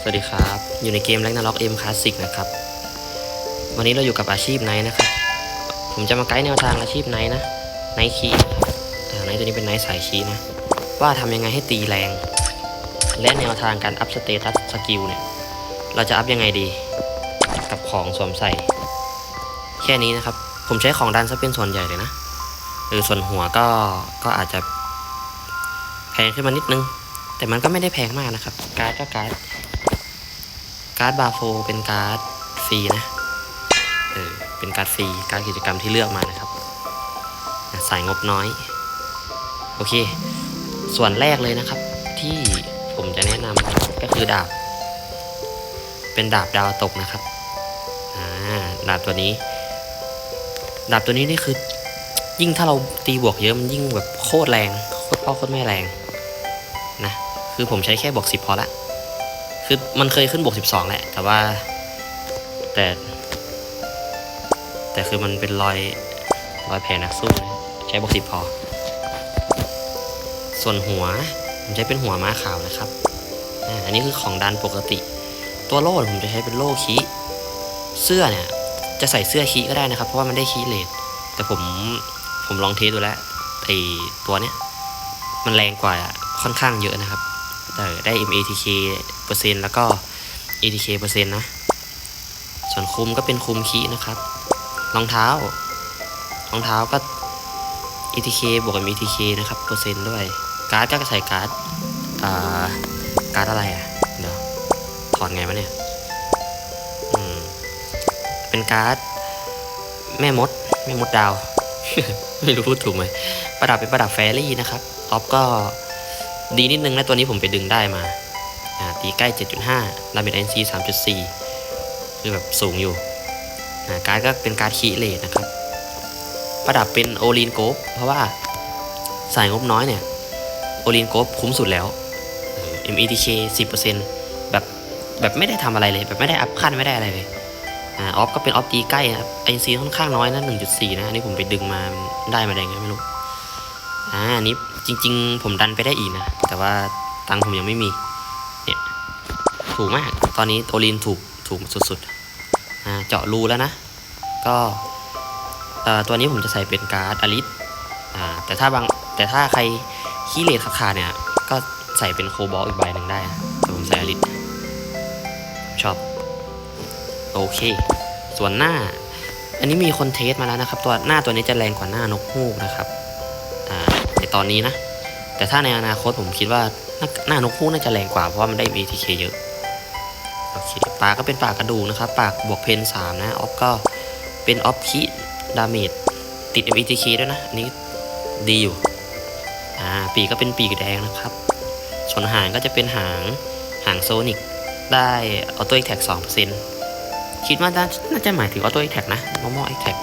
สวัสดีครับ อยู่ในเกมแร็กนาล็อกเอ็มคลาสสิกนะครับ วันนี้เราอยู่กับอาชีพไนท์นะครับ ผมจะมาไกด์แนวทางอาชีพไนท์นะ ไนท์คีไนท์ตัวนี้เป็นไนท์สายคีนะ ว่าทำยังไงให้ตีแรง และแนวทางการอัพสเตตัสสกิลเนี่ย เราจะอัพยังไงดี กับของสวมใส่ แค่นี้นะครับ ผมใช้ของดันซะเป็นส่วนใหญ่เลยนะหรือส่วนหัวก็ ก็อาจจะแพงขึ้นมานิดนึง แต่มันก็ไม่ได้แพงมากนะครับ การ์ดก็การ์ด การ์ดบาโฟเป็นการ์ดฟรีนะ เออ เป็นการ์ดฟรี การกิจกรรมที่เลือกมานะครับอะสายงบน้อย โอเค ส่วนแรกเลยนะครับ ที่ผมจะแนะนำก็คือดาบ เป็นดาบดาวตกนะครับ อ่า ดาบตัวนี้ ดาบตัวนี้นี่คือ ยิ่งถ้าเราตีบวกเยอะมันยิ่งแบบโคตรแรง โคตรพ่อโคตรแม่แรง นะ คือผมใช้แค่บวกสิบพอละ คือมันเคยขึ้นบวกสิบสองแหละ แต่ว่า แต่ แต่คือมันเป็นรอยรอยแผลนักสู้นะใช้บวกสิบพอ ส่วนหัวผมใช้เป็นหัวม้าขาวนะครับอันนี้คือของดันปกติ ตัวโล่ผมจะใช้เป็นโล่คีเสื้อเนี่ย จะใส่เสื้อคีก็ได้นะครับ เพราะว่ามันได้คีเลทแต่ผมผมลองเทสดูแล้วไอตัวเนี้ยมันแรงกว่าค่อนข้างเยอะนะครับ เออได้ MATK เปอร์เซ็นต์แล้วก็ ATK เปอร์เซ็นต์นะ ส่วนคุมก็เป็นคุมคีนะครับ รองเท้ารองเท้าก็ ATK บวกกับ ATK นะครับ เปอร์เซ็นต์ด้วย การ์ดก็ใส่การ์ดอ่าการ์ดอะไรอะ เดี๋ยว ถอดไงวะเนี่ย อืม เป็นการ์ดแม่มด แม่มดดาว ไม่รู้พูดถูกไหม ประดับเป็นประดับแฟรี่นะครับออฟก็ ดีนิดนึงนะตัวนี้ผมไปดึงได้มาตีใกล้ 7.5ดาเมจเอ็นซี3.4 คือแบบสูงอยู่การ์ดก็เป็นการ์ดคีเลทนะครับ ประดับเป็นโอลีนโกฟเพราะว่าสายงบน้อยเนี่ย โอลีนโกฟคุ้มสุดแล้วเออ METK 10%แบบแบบไม่ได้ทำอะไรเลย แบบไม่ได้อัพขั้นไม่ได้อะไรเลยออฟก็เป็นออฟตีใกล้นะครับเอ็นซีค่อนข้างน้อยนะ1.4 นะ อันนี้ผมไปดึงมาได้มาได้ไงไม่รู้ อ่าอันนี้ จริง ๆ ผมดันไปได้อีกนะ แต่ว่าตังผมยังไม่มี เนี่ย ถูกมาก ตอนนี้โอลินถูกถูกสุดๆเจาะรูแล้วนะ ก็ตัวนี้ผมจะใส่เป็นการ์ดอลิสแต่ถ้าบางแต่ถ้าใครขี้เลทขาดเนี่ย ก็ใส่เป็นโคบอลอีกใบหนึ่งได้นะแต่ผมใส่อลิสชอบ โอเค ส่วนหน้า อันนี้มีคนเทสมาแล้วนะครับ ตัวหน้าตัวนี้จะแรงกว่าหน้านกฮูกนะครับ ตอนนี้นะ แต่ถ้าในอนาคตผมคิดว่าหน้าหน้านกฮูกน่าจะแรงกว่าเพราะว่ามันได้ ATK เยอะโอเคปากก็เป็นปากกระดูกนะครับ ปากบวกเพนสามนะออฟก็เป็นออฟคิดาเมจติด MATK ด้วยนะอันนี้ดีอยู่อ่าปีกก็เป็นปีกแดงนะครับ ส่วนหางก็จะเป็นหางหางโซนิกได้ออโต้ a อแท็กสองเปอร์เซ็นต์คิดว่าน่าจะหมายถึงออโต้ a อแท็กนะมอมอ a อแท็ก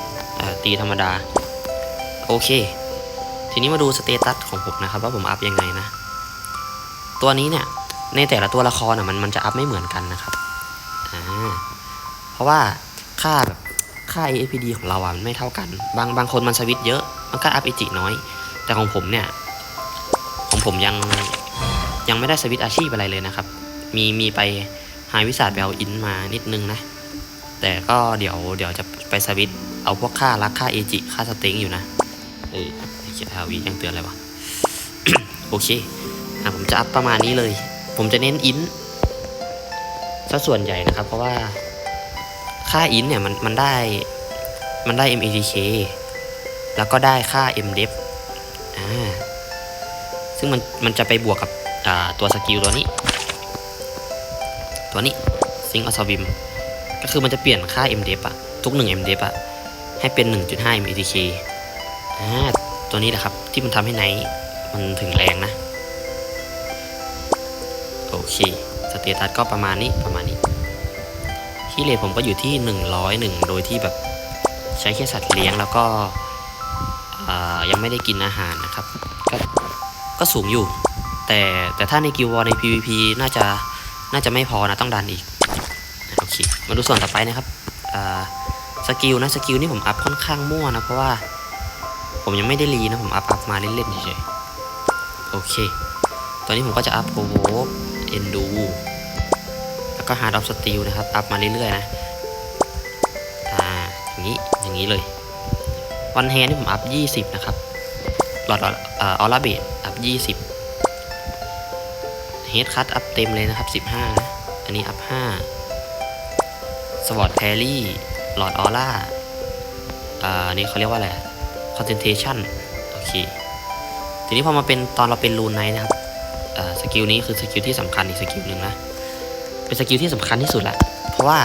ตีธรรมดา โอเค ทีนี้มาดูสเตตัสของผมนะครับว่าผมอัพยังไงนะ ตัวนี้เนี่ยในแต่ละตัวละครอะมันมันจะอัพไม่เหมือนกันนะครับอ่าเพราะว่าค่าแบบค่า APD ของเราอะมันไม่เท่ากัน บางบางคนมันสวิตเยอะ มันก็อัพเอจิน้อย แต่ของผมเนี่ยของผมยังยังไม่ได้สวิตอาชีพอะไรเลยนะครับ มีมีไปหายวิสาดไปเอาอินมานิดนึงนะ แต่ก็เดี๋ยวเดี๋ยวจะไปสวิตเอาพวกค่ารักค่าเอจิค่าสเต็งอยู่นะเออ เขียนทาวียังเตือนอะไรวะ โอเคอะผมจะอัพประมาณนี้เลย ผมจะเน้นอินซะส่วนใหญ่นะครับ เพราะว่าค่าอินเนี่ยมันมันได้มันได้ METK แล้วก็ได้ค่า MDEF อ่า ซึ่งมันมันจะไปบวกกับอ่าตัวสกิลตัวนี้ ตัวนี้ซิงออสวิมก็คือมันจะเปลี่ยนค่า MDEF อะทุก 1 MDEF อะให้เป็น 1.5 METK อ่า ตัวนี้แหละครับ ที่มันทำให้ไนท์มันถึงแรงนะ โอเค สเตตัสก็ประมาณนี้ประมาณนี้ที่เลทผมก็อยู่ที่ 101 โดยที่แบบใช้แค่สัตว์เลี้ยงแล้วก็ยังไม่ได้กินอาหารนะครับ ก็ก็สูงอยู่ แต่แต่ถ้าในกิลวอร์ใน PVP น่าจะน่าจะไม่พอนะต้องดันอีกโอเคมาดูส่วนต่อไปนะครับสกิลนะสกิลนี่ผมอัพค่อนข้างมั่วนะเพราะว่า ผมยังไม่ได้รีนะ ผมอัพอัพมาเล่นๆเฉยๆโอเค ตอนนี้ผมก็จะอัพโกโวเอนดูแล้วก็ Heart of Steel นะครับ อัพมาเรื่อยๆนะ อ่า อย่างนี้ อย่างนี้เลย วันแฮนี่ผมอัพ 20 นะครับ หลอดเออลาเบดอัพ 20 เฮดคัตอัพเต็มเลยนะครับ 15 นะ อันนี้อัพ 5 สวอตแพรี่ หลอดออร่า อ่า นี่เขาเรียกว่าอะไร concentration โอเค ทีนี้พอมาเป็นตอนเราเป็นรูนไนท์นะครับสกิลนี้คือสกิลที่สำคัญอีกสกิลหนึ่งนะ เป็นสกิลที่สำคัญที่สุดแหละ เพราะว่า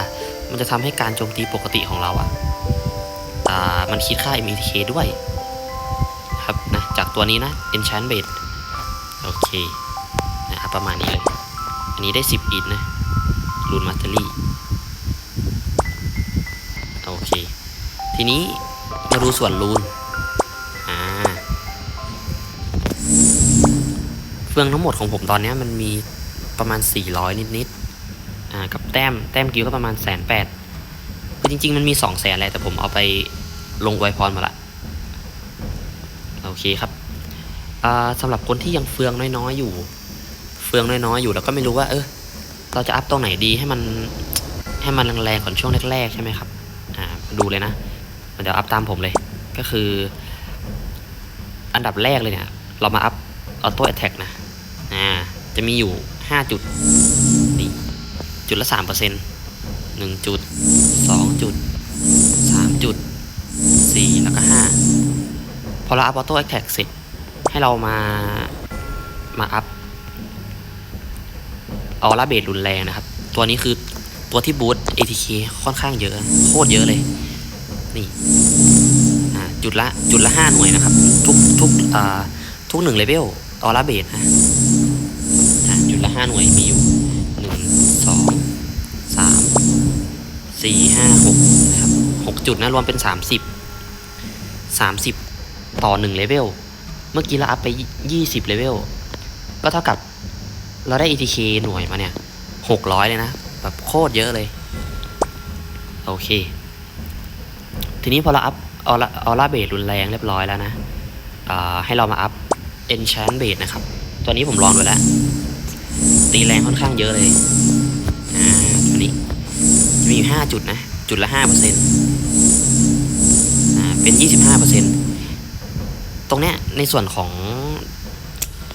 มันจะทำให้การโจมตีปกติของเราอะอ่ามันคิดค่า METK ด้วยครับนะจากตัวนี้นะ Enchant b a s โอเคนะครับประมาณนี้เลย อันนี้ได้ 10 อินนะรูนมาสเตอรี่โอเค ทีนี้มาดูส่วนรูน ฟืองทั้งหมดของผมตอนนี้มันมีประมาณ 400 นิดๆอ่ากับแต้มแต้มกิ้วก็ประมาณแสนแปดคือจริง ๆ มันมี2 0 0แสนแหละแต่ผมเอาไปลงไวพรมาละโอเคครับอ่าสำหรับคนที่ยังเฟืองน้อยๆอยู่ เฟืองน้อยๆอยู่แล้วก็ไม่รู้ว่า เออเราจะอัพตรงไหนดีให้มันให้มันแรงๆก่อนช่วงแรกๆใช่ไหมครับอ่าดูเลยนะเดี๋ยวอัพตามผมเลย ก็คือ อันดับแรกเลยเนี่ย เรามาอัพออโต้แอ t แทกนะ จะมีอยู่ 5 จุดนี่จุดละ3%เปอร์เซ็นต์หนึ่งจุดสองจุดสามจุดสี่แล้วก็ห้าพอเราอัพออโต้แอ t แทกเสร็จ ให้เรามา มาอัพออร่าเบสรุนแรงนะครับ ตัวนี้คือตัวที่บูต ATK ค่อนข้างเยอะ โคตรเยอะเลย นี่อ่าจุดละ จุดละห้าหน่วยนะครับ ทุก ทุกอ่าทุกหนึ่งเลเวลออร่าเบสนะ ห้าหน่วยมีอยู่หนึ่งสองสามสี่ห้าหกนะครับหกจุดนะรวมเป็นสามสิบสามสิบต่อหนึ่งเลเวลเมื่อกี้เราอัพไปยี่สิบเลเวลก็เท่ากับเราได้ ETK หน่วยมาเนี่ยหกร้อยเลยนะ แบบโคตรเยอะเลย โอเค ทีนี้พอเราอัพออร่าออร่าเบสรุนแรงเรียบร้อยแล้วนะให้เรามาอัพ Enchant Base นะครับ ตัวนี้ผมลองดูแล้ว ตีแรงค่อนข้างเยอะเลย อ่าตัวนี้จะมีอยู่ห้าจุดนะ จุดละห้าเปอร์เซ็นต์อ่า เป็นยี่สิบห้าเปอร์เซ็นต์ตรงเนี้ยในส่วนของ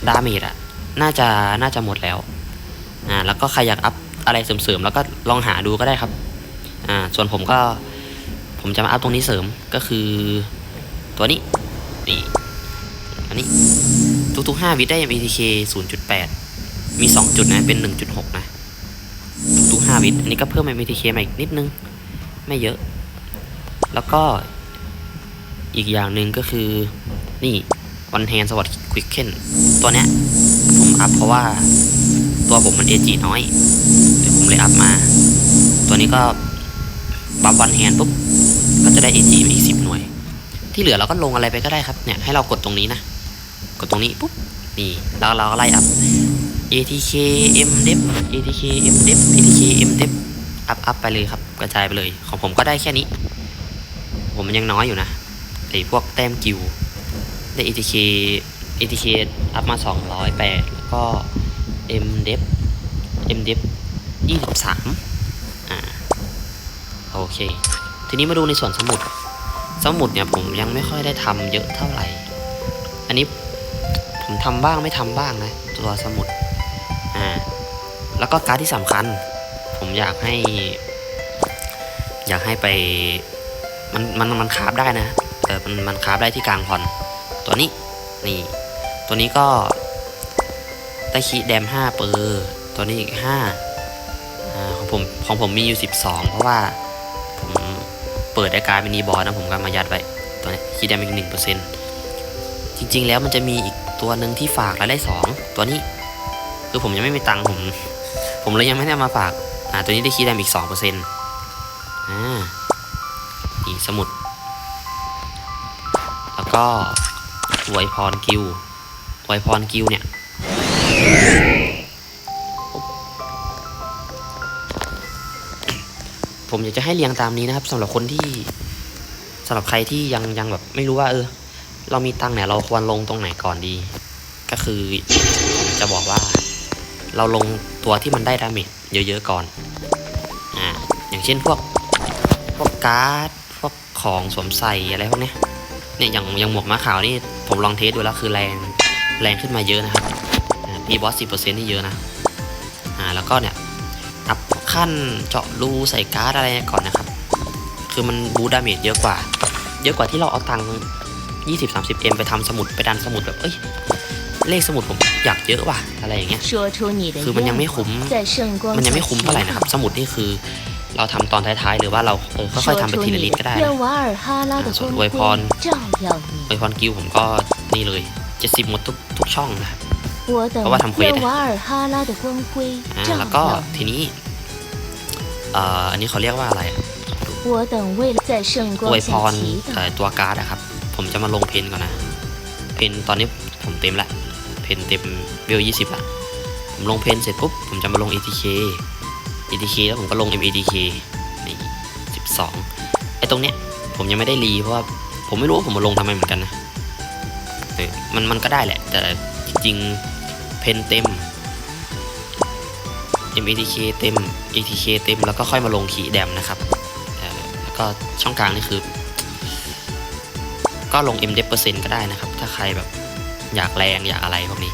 ดาเมจอะน่าจะน่าจะหมดแล้ว อ่า แล้วก็ใครอยากอัพอะไรเสริมๆ แล้วก็ลองหาดูก็ได้ครับ อ่า ส่วนผมก็ ผมจะมาอัพตรงนี้เสริมก็คือ ตัวนี้ นี่ อันนี้ ทุกๆ 5 วิได้ BTK 0.8 มี 2 จุดนะเป็น 1.6 นะทุกๆ5วิอันนี้ก็เพิ่ม MBTK มาอีกนิดนึง ไม่เยอะ แล้วก็อีกอย่างหนึ่งก็คือนี่วันแฮนสวัสดิ์ควิกเคนตัวเนี้ยผมอัพเพราะว่าตัวผมมันเอจีน้อยเดี๋ยวผมเลยอัพมา ตัวนี้ก็บัฟวันแฮนปุ๊บก็จะได้เอจีมาอีก10หน่วย ที่เหลือเราก็ลงอะไรไปก็ได้ครับเนี่ยให้เรากดตรงนี้นะ กดตรงนี้ปุ๊บนี่แล้วเราก็ไล่อัพ ATK MDEP ATK MDEP ATK MDEP อัพอัพไปเลยครับ กระจายไปเลย ของผมก็ได้แค่นี้ ผมมันยังน้อยอยู่นะไอพวกแต้มกิวได้ ATK ATK อัพมา 208 แล้วก็ MDEP MDEP 23 อ่า โอเค ทีนี้มาดูในส่วนสมุด สมุดเนี่ยผมยังไม่ค่อยได้ทำเยอะเท่าไหร่ อันนี้ผมทำบ้างไม่ทำบ้างนะ ตัวสมุด แล้วก็การดที่สำคัญ ผมอยากให้ อยากให้ไป มันมันมันคาฟได้นะเออมันมันคาฟได้ที่กลางพรตัวนี้นี่ ตัวนี้ก็ได้คีแดมห้าเปอร์ตัวนี้อีกห้าอ่าของผมของผมมีอยู่สิบสองเพราะว่าผมเปิดไอการมินิบอสนะผมก็มายัดไว้ตัวนี้คีแดมอีกหนึ่งเปอร์เซ็นต์จริง ๆ แล้วมันจะมีอีกตัวหนึ่งที่ฝากแล้วได้สองตัวนี้คือผมยังไม่มีตังค์ผม ผมเลยยังไม่ได้มาฝากอ่าตัวนี้ได้คีย์แดมอีกสองเปอร์เซ็นต์อ่านี่สมุด แล้วก็ไวพรกิวไวพรกิวเนี่ยผมอยากจะให้เรียงตามนี้นะครับสำหรับคนที่สำหรับใครที่ยังยังแบบไม่รู้ว่า เออ เรามีตังเนี่ยเราควรลงตรงไหนก่อนดี ก็คือจะบอกว่า เราลงตัวที่มันได้ดาเมจเยอะๆก่อน อ่า อย่างเช่นพวกพวกการ์ด พวกของสวมใส่อะไรพวกเนี้ย เนี่ยอย่างอย่างหมวกม้าขาวนี่ผมลองเทสดูแล้วคือแรงแรงขึ้นมาเยอะนะครับพีบอสสิบเปอร์เซ็นต์นี่เยอะนะ อ่า แล้วก็เนี่ยอัพขั้นเจาะรูใส่การ์ดอะไรก่อนนะครับ คือมันบูดาเมจเยอะกว่า เยอะกว่าที่เราเอาตังค์ยี่สิบสามสิบเอ็มไปทำสมุดไปดันสมุดแบบ เอ้ย เลขสมุดผมอยากเยอะว่ะอะไรอย่างเงี้ยคือมันยังไม่คุ้มมันยังไม่คุ้มเท่าไหร่นะครับ สมุดนี่คือ เราทำตอนท้ายๆ หรือว่าเราเออค่อยๆทำไปทีละนิดก็ได้นะส่วนอวยพรอวยพรกิวผมก็นี่เลยเจ็ดสิบหมดทุกทุกช่องนะเพราะว่าทำเควสแล้วก็ทีนี้อันนี้เขาเรียกว่าอะไรอวยพรตัวการ์ดอะครับ ผมจะมาลงเพนก่อนนะ เพนตอนนี้ผมเต็มแล้ว นเต็มเวล20ละผมลงเพนเสร็จปุ๊บ ผมจะมาลง ATK ATK แล้วผมก็ลง MADK นี่12ไอ้ตรงเนี้ยผมยังไม่ได้รีเพราะว่าผมไม่รู้ว่าผมมาลงทำไมเหมือนกันนะมันมันก็ได้แหละ แต่จริงๆเพนเต็ม MADK เต็ม ATK เต็มแล้วก็ค่อยมาลงขีแดมนะครับแล้วก็ช่องกลางนี่คือ ก็ลง MD เปอร์เซ็นต์ก็ได้นะครับ ถ้าใครแบบ อยากแรงอยากอะไรพวกนี้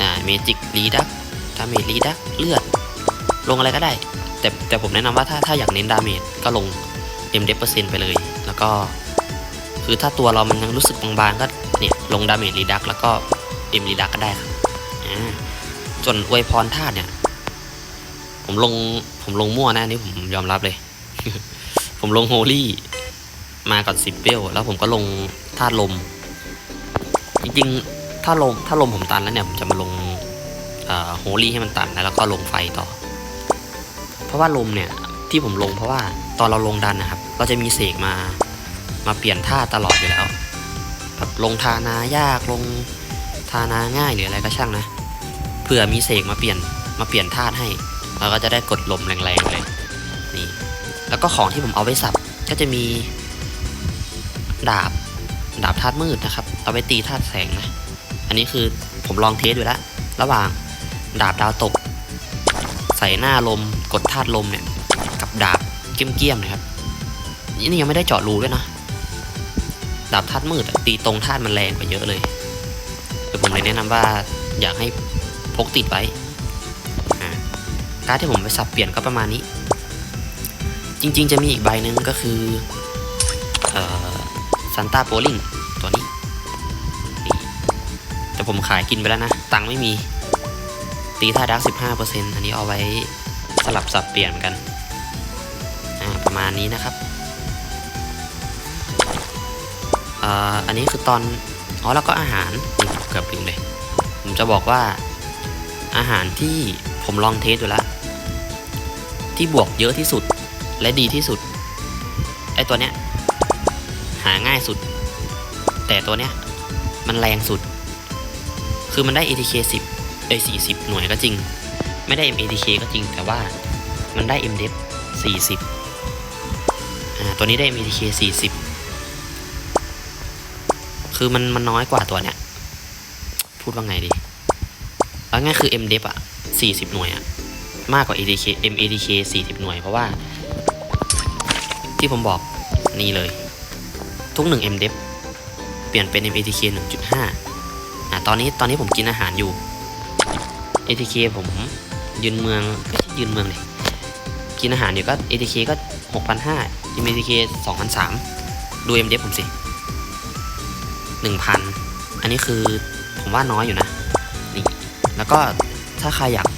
อ่าเมจิกรีดักดาเมจรีดักเลือด ลงอะไรก็ได้ แต่แต่ผมแนะนำว่าถ้าถ้าอยากเน้นดาเมจก็ลง M เดเปอร์เซ็นต์ไปเลย แล้วก็ คือถ้าตัวเรามันยังรู้สึกบางๆก็เนี่ยลงดาเมจรีดักแล้วก็ M รีดักก็ได้ครับอ่าส่วนอวยพรธาตุเนี่ย ผมลงผมลงมั่วนะนนี่ผมยอมรับเลย ผมลงโฮลี่มาก่อนสิบเบลแล้วผมก็ลงธาตุลม จริงๆ ถ้าลมถ้าลมผมตันแล้วเนี่ยผมจะมาลงโฮลี่ให้มันตันแล้วก็ลงไฟต่อ เพราะว่าลมเนี่ยที่ผมลงเพราะว่าตอนเราลงดันนะครับ เราจะมีเสกมามาเปลี่ยนท่าตลอดอยู่แล้วแบบลงทานายากลงทานาง่ายหรืออะไรก็ช่างนะเผื่อมีเสกมาเปลี่ยนมาเปลี่ยนท่าให้เราก็จะได้กดลมแรงๆเลยนี่แล้วก็ของที่ผมเอาไว้สับก็จะมีดาบ ดาบธาตุมืดนะครับ เอาไปตีธาตุแสงนะ อันนี้คือผมลองเทสดูแล้ว ระหว่างดาบดาวตก ใส่หน้าลมกดธาตุลมเนี่ย กับดาบเกี้ยมๆนะครับนี่ยังไม่ได้เจาะรูด้วยนะ ดาบธาตุมืดตีตรงธาตุมันแรงกว่าเยอะเลยเดี๋ยวผมเลยแนะนำว่าอยากให้พกติดไว้การดที่ผมไปสับเปลี่ยนก็ประมาณนี้ จริง ๆ จะมีอีกใบหนึ่งก็คืออ ซันต้าโปลิงตัวนี้ แต่ผมขายกินไปแล้วนะ ตังไม่มี ตีท่าดักสิบห้าเปอร์เซ็นต์อันนี้เอาไว้สลับสับเปลี่ยนกัน อ่า ประมาณนี้นะครับ อ่า อันนี้คือตอน อ๋อ แล้วก็อาหารเกือบลืมเลย ผมจะบอกว่าอาหารที่ผมลองเทสดูแล้ว ที่บวกเยอะที่สุดและดีที่สุด ไอตัวเนี้ย ง่ายสุด แต่ตัวเนี้ยมันแรงสุด คือมันได้ ATK 10เอ้ย40 หน่วยก็จริง ไม่ได้ MATK ก็จริง แต่ว่ามันได้ MDEP 40อ่าตัวนี้ได้ MATK 40 คือมันมันน้อยกว่าตัวเนี้ย พูดว่าไงดีเอาง่ายคือ MDEP อะ 40 หน่วยอะ มากกว่า ATK MATK 40 หน่วย เพราะว่า ที่ผมบอกนี่เลย ทุก1 MDEP เปลี่ยนเป็น MATK 1.5อะตอนนี้ตอนนี้ผมกินอาหารอยู่ ATK ผมยืนเมืองยืนเมืองเลยกินอาหารอยู่ก็ ATK ก็ 6,500 MATK 2,300 ดู MDEP ผมสิ 1,000 อันนี้คือผมว่าน้อยอยู่นะ นี่ แล้วก็ถ้าใครอยาก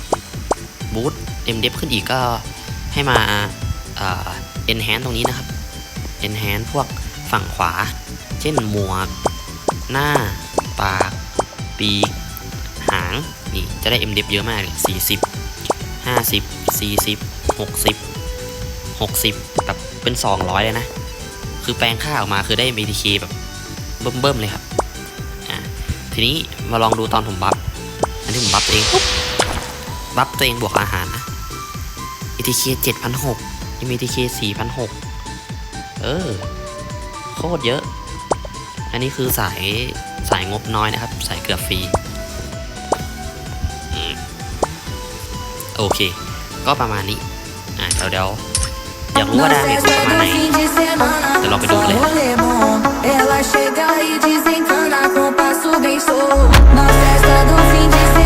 บูต MDEP ขึ้นอีกก็ให้มาเอ่อ enhance ตรงนี้นะครับ enhance พวก ฝั่งขวา เช่นหมวก หน้า ปาก ปีก หาง นี่จะได้ MDF เยอะมากเลย40 50 40 60 60แบบเป็น 200 เลยนะ คือแปลงค่าออกมาคือได้ MDK แบบเบิ่มๆเลยครับอ่าทีนี้มาลองดูตอนผมบัฟ อันที่ผมบัฟตัวเองปุ๊บบัฟตัวเองบวกอาหารนะ ATK 7,600 MTK 4,600 เออ โคตรเยอะ อันนี้คือสายสายงบน้อยนะครับ สายเกือบฟรีโอเค ก็ประมาณนี้ อะเดี๋ยวเดี๋ยวอยากรู้ว่าดาเมจประมาณไหนเดี๋ยวเราไปดูเลย Nossa, essa do fim de semana,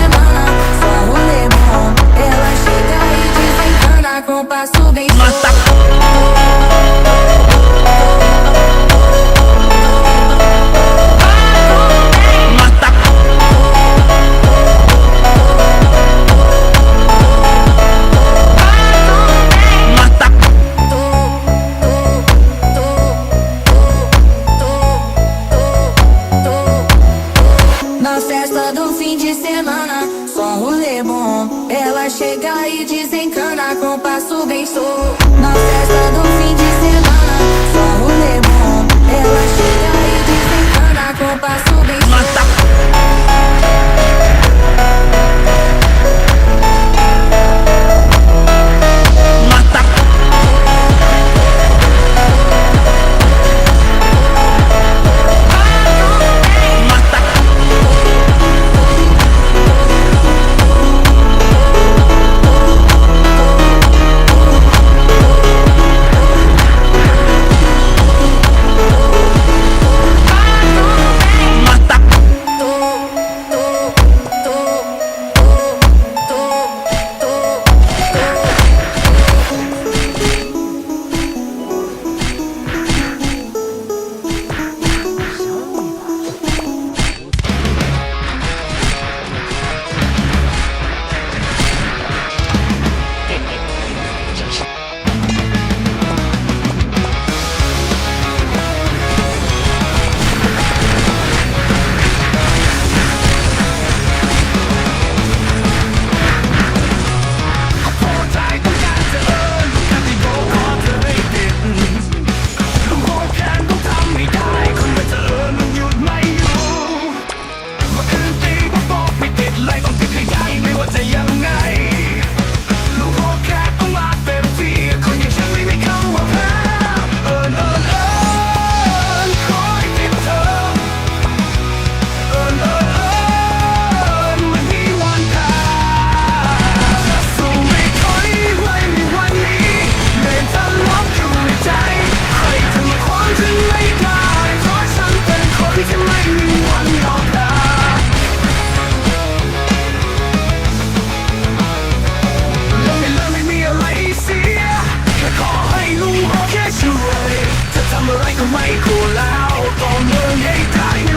ไม่ควรแล้วต้องเลิกให้ตาย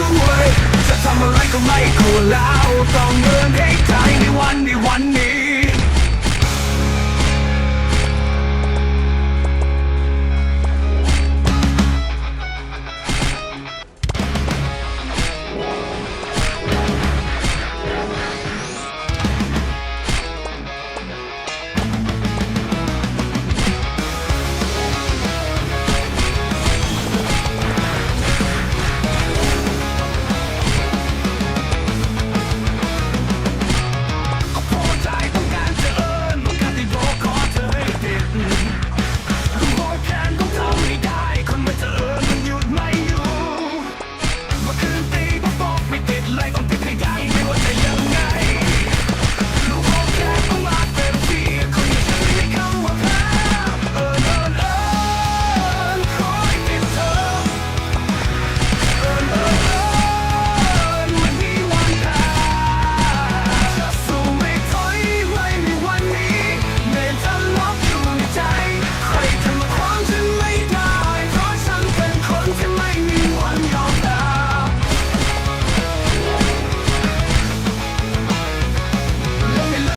ด้วยจะทำอะไรก็ไม่กลัวแล้วต้องเงินให้